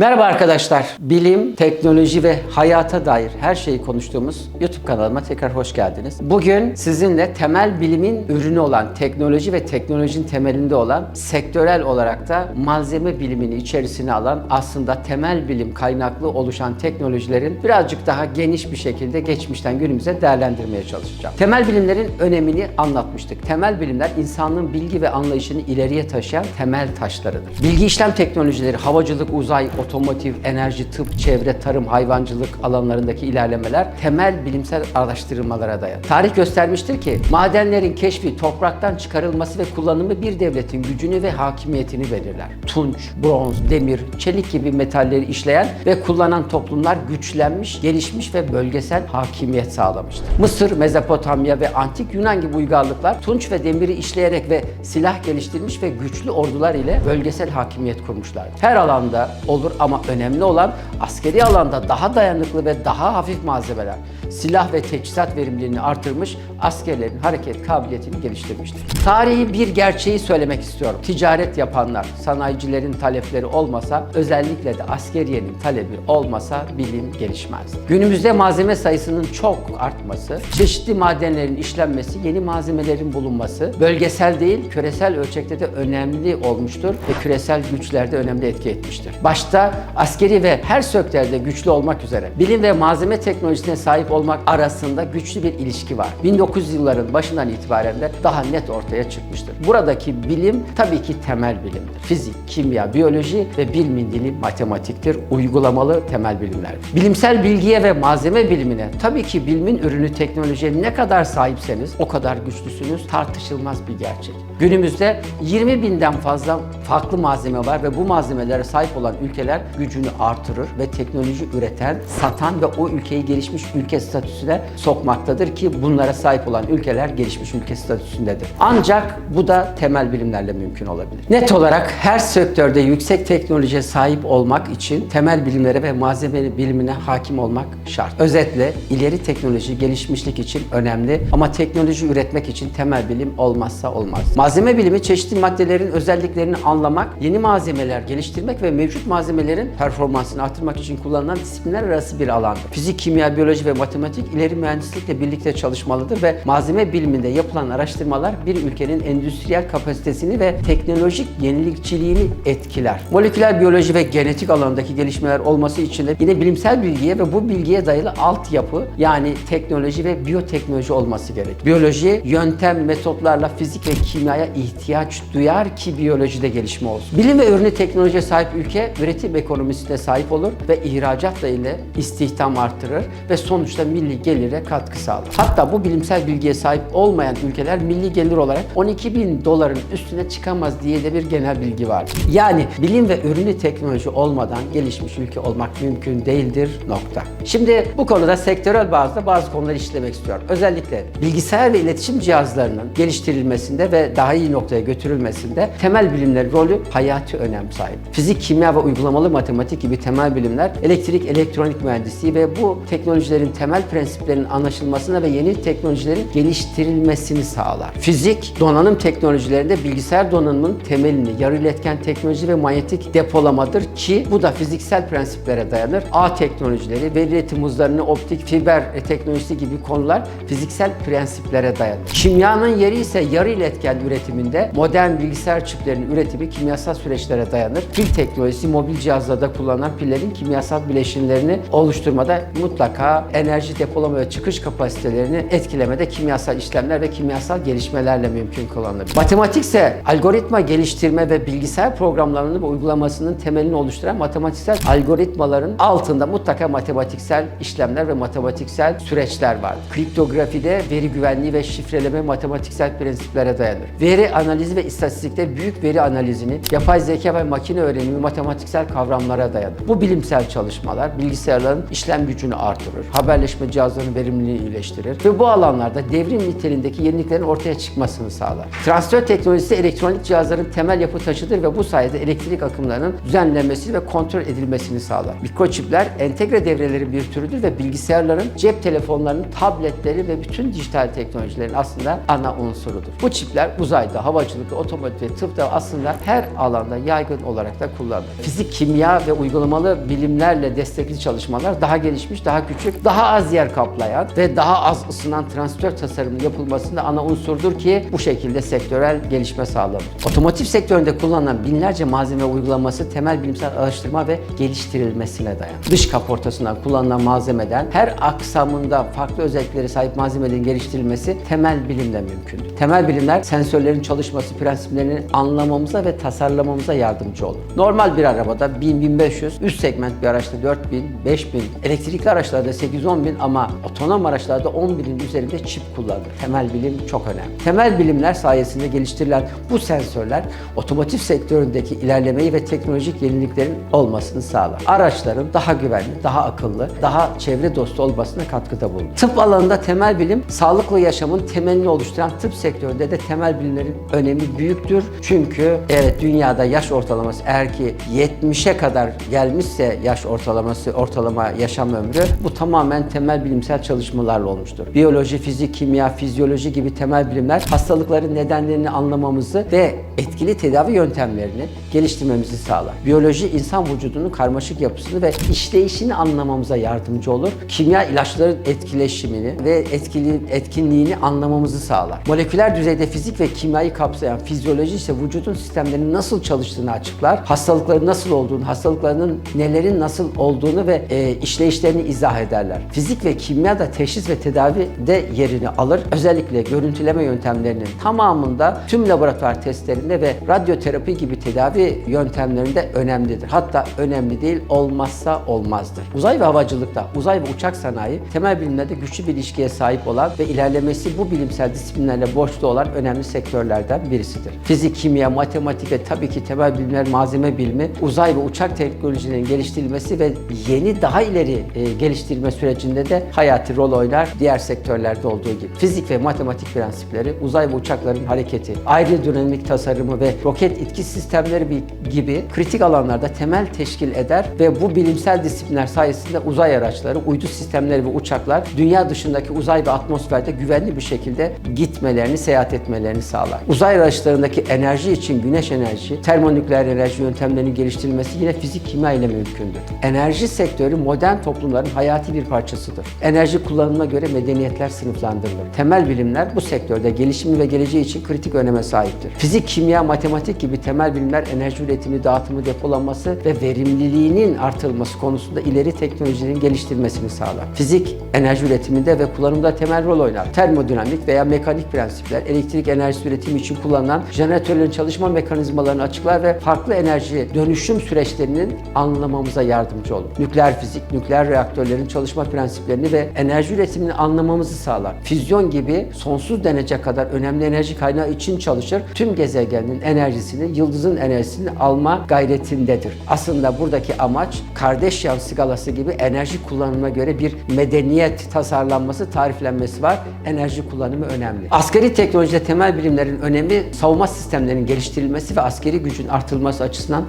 Merhaba arkadaşlar. Bilim, teknoloji ve hayata dair her şeyi konuştuğumuz YouTube kanalıma tekrar hoş geldiniz. Bugün sizinle temel bilimin ürünü olan teknoloji ve teknolojinin temelinde olan sektörel olarak da malzeme bilimini içerisine alan aslında temel bilim kaynaklı oluşan teknolojilerin birazcık daha geniş bir şekilde geçmişten günümüze değerlendirmeye çalışacağım. Temel bilimlerin önemini anlatmıştık. Temel bilimler insanlığın bilgi ve anlayışını ileriye taşıyan temel taşlarıdır. Bilgi işlem teknolojileri, havacılık, uzay, otomotiv, enerji, tıp, çevre, tarım, hayvancılık alanlarındaki ilerlemeler temel bilimsel araştırmalara dayanır. Tarih göstermiştir ki madenlerin keşfi, topraktan çıkarılması ve kullanımı bir devletin gücünü ve hakimiyetini belirler. Tunç, bronz, demir, çelik gibi metalleri işleyen ve kullanan toplumlar güçlenmiş, gelişmiş ve bölgesel hakimiyet sağlamıştır. Mısır, Mezopotamya ve antik Yunan gibi uygarlıklar tunç ve demiri işleyerek ve silah geliştirmiş ve güçlü ordular ile bölgesel hakimiyet kurmuşlardır. Her alanda olur ama önemli olan askeri alanda daha dayanıklı ve daha hafif malzemeler, silah ve teçhizat verimliliğini artırmış, askerlerin hareket kabiliyetini geliştirmiştir. Tarihi bir gerçeği söylemek istiyorum. Ticaret yapanlar, sanayicilerin talepleri olmasa, özellikle de askeriyenin talebi olmasa bilim gelişmez. Günümüzde malzeme sayısının çok artması, çeşitli madenlerin işlenmesi, yeni malzemelerin bulunması, bölgesel değil küresel ölçekte de önemli olmuştur ve küresel güçlerde önemli etki etmiştir. Başta askeri ve her sektörde güçlü olmak üzere bilim ve malzeme teknolojisine sahip olmak arasında güçlü bir ilişki var. 1900 yılların başından itibaren de daha net ortaya çıkmıştır. Buradaki bilim tabii ki temel bilimdir. Fizik, kimya, biyoloji ve bilimin dili matematiktir. Uygulamalı temel bilimler. Bilimsel bilgiye ve malzeme bilimine tabii ki bilimin ürünü teknolojiye ne kadar sahipseniz o kadar güçlüsünüz tartışılmaz bir gerçek. Günümüzde 20 binden fazla farklı malzeme var ve bu malzemelere sahip olan ülkeler gücünü artırır ve teknoloji üreten, satan ve o ülkeyi gelişmiş ülke statüsüne sokmaktadır ki bunlara sahip olan ülkeler gelişmiş ülke statüsündedir. Ancak bu da temel bilimlerle mümkün olabilir. Net olarak her sektörde yüksek teknolojiye sahip olmak için temel bilimlere ve malzeme bilimine hakim olmak şart. Özetle ileri teknoloji gelişmişlik için önemli ama teknoloji üretmek için temel bilim olmazsa olmaz. Malzeme bilimi çeşitli maddelerin özelliklerini anlamak, yeni malzemeler geliştirmek ve mevcut malzemelerin performansını artırmak için kullanılan disiplinler arası bir alandır. Fizik, kimya, biyoloji ve matematik ileri mühendislikle birlikte çalışmalıdır ve malzeme biliminde yapılan araştırmalar bir ülkenin endüstriyel kapasitesini ve teknolojik yenilikçiliğini etkiler. Moleküler biyoloji ve genetik alanındaki gelişmeler olması için de yine bilimsel bilgiye ve bu bilgiye dayalı altyapı yani teknoloji ve biyoteknoloji olması gerek. Biyoloji yöntem, metotlarla fizik ve kimyaya ihtiyaç duyar ki biyolojide gelişme olsun. Bilim ve ürünü teknolojiye sahip ülke üretim ekonomisine sahip olur ve ihracatla ile istihdam artırır ve sonuçta milli gelire katkı sağlar. Hatta bu bilimsel bilgiye sahip olmayan ülkeler milli gelir olarak 12 bin doların üstüne çıkamaz diye de bir genel bilgi var. Yani bilim ve ürünü teknoloji olmadan gelişmiş ülke olmak mümkün değildir nokta. Şimdi bu konuda sektörel bazda bazı konuları işlemek istiyorum. Özellikle bilgisayar ve iletişim cihazlarının geliştirilmesinde ve daha iyi noktaya götürülmesinde temel bilimlerin rolü hayati önem sahip. Fizik, kimya ve uygulamalı matematik gibi temel bilimler, elektrik, elektronik mühendisliği ve bu teknolojilerin temel prensiplerinin anlaşılmasına ve yeni teknolojilerin geliştirilmesini sağlar. Fizik, donanım teknolojilerinde bilgisayar donanımının temelini yarı iletken teknoloji ve manyetik depolamadır ki bu da fiziksel prensiplere dayanır. A teknolojileri, veri iletim hızlarını, optik, fiber teknolojisi gibi konular fiziksel prensiplere dayanır. Kimyanın yeri ise yarı iletken üretiminde modern bilgisayar çiplerinin üretimi kimyasal süreçlere dayanır. Pil teknolojisi mobil cihazlarda kullanılan pillerin kimyasal bileşimlerini oluşturmada mutlaka enerji depolama ve çıkış kapasitelerini etkilemede kimyasal işlemler ve kimyasal gelişmelerle mümkün kılınır. Matematik ise algoritma geliştirme ve bilgisayar programlarının ve uygulamasının temelini oluşturan matematiksel algoritmaların altında mutlaka matematiksel işlemler ve matematiksel süreçler var. Kriptografide veri güvenliği ve şifreleme matematiksel prensiplere dayanır. Veri analizi ve istatistikte büyük veri analizini, yapay zeka ve makine öğrenimi matematiksel kavramlara dayanır. Bu bilimsel çalışmalar bilgisayarların işlem gücünü artırır, haberleşme cihazlarının verimliliğini iyileştirir ve bu alanlarda devrim niteliğindeki yeniliklerin ortaya çıkmasını sağlar. Transfer teknolojisi elektronik cihazların temel yapı taşıdır ve bu sayede elektrik akımlarının düzenlenmesi ve kontrol edilmesini sağlar. Mikroçipler entegre devrelerin bir türüdür ve bilgisayarların, cep telefonlarının, tabletleri ve bütün dijital teknolojilerin aslında ana unsurudur. Bu çipler uzayda, havacılıkta, otomotiv, tıpta aslında her alanda yaygın olarak da kullanılır. Fizik, kimya kimya ve uygulamalı bilimlerle destekli çalışmalar daha gelişmiş, daha küçük, daha az yer kaplayan ve daha az ısınan transistör tasarımının yapılmasında ana unsurdur ki bu şekilde sektörel gelişme sağlanır. Otomotiv sektöründe kullanılan binlerce malzeme uygulaması temel bilimsel araştırma ve geliştirilmesine dayanır. Dış kaportasından kullanılan malzemeden her aksamında farklı özelliklere sahip malzemelerin geliştirilmesi temel bilimle mümkündür. Temel bilimler sensörlerin çalışması prensiplerini anlamamıza ve tasarlamamıza yardımcı olur. Normal bir arabada 1000-1500, üst segment bir araçta 4000, 5000, elektrikli araçlarda 8-10 bin ama otonom araçlarda 10 binin üzerinde çip kullanılır. Temel bilim çok önemli. Temel bilimler sayesinde geliştirilen bu sensörler otomotiv sektöründeki ilerlemeyi ve teknolojik yeniliklerin olmasını sağlar. Araçların daha güvenli, daha akıllı, daha çevre dostu olmasına katkıda bulunur. Tıp alanında temel bilim, sağlıklı yaşamın temelini oluşturan tıp sektöründe de temel bilimlerin önemi büyüktür. Çünkü evet dünyada yaş ortalaması eğer ki 70'e kadar gelmişse yaş ortalaması, ortalama yaşam ömrü bu tamamen temel bilimsel çalışmalarla olmuştur. Biyoloji, fizik, kimya, fizyoloji gibi temel bilimler hastalıkların nedenlerini anlamamızı ve etkili tedavi yöntemlerini geliştirmemizi sağlar. Biyoloji insan vücudunun karmaşık yapısını ve işleyişini anlamamıza yardımcı olur. Kimya ilaçların etkileşimini ve etkili, etkinliğini anlamamızı sağlar. Moleküler düzeyde fizik ve kimyayı kapsayan fizyoloji ise vücudun sistemlerinin nasıl çalıştığını açıklar. Hastalıkların nasıl olduğunu, hastalıklarının nelerin nasıl olduğunu ve e, işleyişlerini izah ederler. Fizik ve kimya da teşhis ve tedavide yerini alır. Özellikle görüntüleme yöntemlerinin tamamında tüm laboratuvar testlerinde ve radyoterapi gibi tedavi yöntemlerinde önemlidir. Hatta önemli değil, olmazsa olmazdır. Uzay ve havacılıkta, uzay ve uçak sanayi temel bilimlerde güçlü bir ilişkiye sahip olan ve ilerlemesi bu bilimsel disiplinlerle borçlu olan önemli sektörlerden birisidir. Fizik, kimya, matematik ve tabii ki temel bilimler, malzeme bilimi, uzay ve uçak teknolojilerinin geliştirilmesi ve yeni daha ileri e, geliştirilme sürecinde de hayati rol oynar diğer sektörlerde olduğu gibi. Fizik ve matematik prensipleri, uzay ve uçakların hareketi, aerodinamik tasarımı ve roket itki sistemleri bi- gibi kritik alanlarda temel teşkil eder ve bu bilimsel disiplinler sayesinde uzay araçları, uydu sistemleri ve uçaklar dünya dışındaki uzay ve atmosferde güvenli bir şekilde gitmelerini, seyahat etmelerini sağlar. Uzay araçlarındaki enerji için güneş enerji, termonükleer enerji yöntemlerinin geliştirilmesi yine fizik kimya ile mümkündür. Enerji sektörü modern toplumların hayati bir parçasıdır. Enerji kullanımına göre medeniyetler sınıflandırılır. Temel bilimler bu sektörde gelişimi ve geleceği için kritik öneme sahiptir. Fizik, kimya, matematik gibi temel bilimler enerji üretimi, dağıtımı, depolanması ve verimliliğinin artırılması konusunda ileri teknolojilerin geliştirilmesini sağlar. Fizik, enerji üretiminde ve kullanımda temel rol oynar. Termodinamik veya mekanik prensipler, elektrik enerjisi üretimi için kullanılan jeneratörlerin çalışma mekanizmalarını açıklar ve farklı enerji dönüşüm süreçlerinin anlamamıza yardımcı olur. Nükleer fizik, nükleer reaktörlerin çalışma prensiplerini ve enerji üretimini anlamamızı sağlar. Füzyon gibi sonsuz denecek kadar önemli enerji kaynağı için çalışır. Tüm gezegenin enerjisini, yıldızın enerjisini alma gayretindedir. Aslında buradaki amaç Kardashian skalası gibi enerji kullanımına göre bir medeniyet tasarlanması, tariflenmesi var. Enerji kullanımı önemli. Askeri teknolojide temel bilimlerin önemi savunma sistemlerinin geliştirilmesi ve askeri gücün artırılması açısından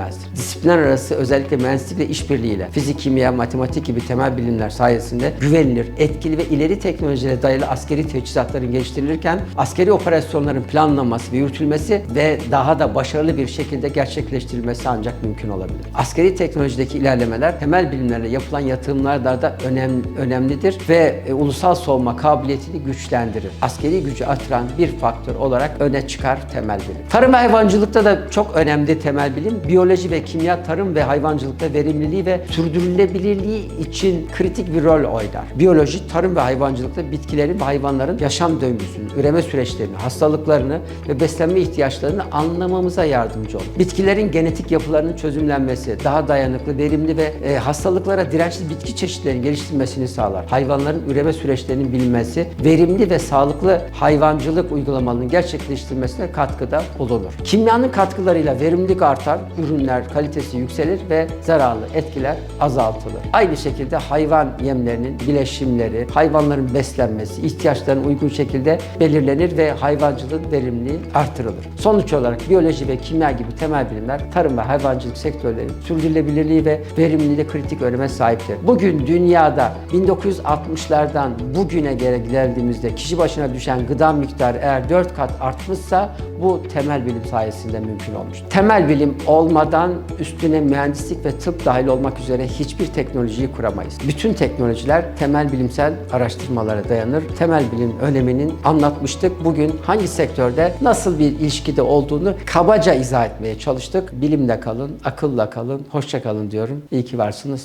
vazgeçilmezdir. Disiplinler arası özellikle mühendislik ve işbirliğiyle fizik, kimya, matematik gibi temel bilimler sayesinde güvenilir, etkili ve ileri teknolojilere dayalı askeri teçhizatların geliştirilirken askeri operasyonların planlanması ve yürütülmesi ve daha da başarılı bir şekilde gerçekleştirilmesi ancak mümkün olabilir. Askeri teknolojideki ilerlemeler temel bilimlerle yapılan yatırımlarda da önem, önemlidir ve e, ulusal savunma kabiliyetini güçlendirir. Askeri gücü artıran bir faktör olarak öne çıkar temel bilim. Tarım ve hayvancılıkta da çok önemli temel bilim. Biyoloji ve kimya tarım ve hayvancılıkta verimliliği ve sürdürülebilirliği için kritik bir rol oynar. Biyoloji, tarım ve hayvancılıkta bitkilerin ve hayvanların yaşam döngüsünü, üreme süreçlerini, hastalıklarını ve beslenme ihtiyaçlarını anlamamıza yardımcı olur. Bitkilerin genetik yapılarının çözümlenmesi, daha dayanıklı, verimli ve e, hastalıklara dirençli bitki çeşitlerinin geliştirilmesini sağlar. Hayvanların üreme süreçlerinin bilinmesi, verimli ve sağlıklı hayvancılık uygulamalarının gerçekleştirilmesine katkıda bulunur. Kimyanın katkılarıyla verimlilik artar, ürünler kalitesi yükselir ve zararlı etkiler azaltılır. Aynı şekilde hayvan yemlerinin bileşimleri, hayvanların beslenmesi, ihtiyaçlarına uygun şekilde belirlenir ve hayvancılığın verimliliği artırılır. Sonuç olarak biyoloji ve kimya gibi temel bilimler tarım ve hayvancılık sektörlerinin sürdürülebilirliği ve verimliliği kritik öneme sahiptir. Bugün dünyada 1960'lardan bugüne geri geldiğimizde kişi başına düşen gıda miktarı eğer 4 kat artmışsa bu temel bilim sayesinde mümkün olmuş. Temel bilim olmadan üstüne mühendislik ve tıp dahil olmak üzere hiçbir teknolojiyi kuramayız. Bütün teknolojiler temel bilimsel araştırmalara dayanır. Temel bilimin öneminin anlatmıştık. Bugün hangi sektörde nasıl bir ilişkide olduğunu kabaca izah etmeye çalıştık. Bilimle kalın, akılla kalın, hoşça kalın diyorum. İyi ki varsınız.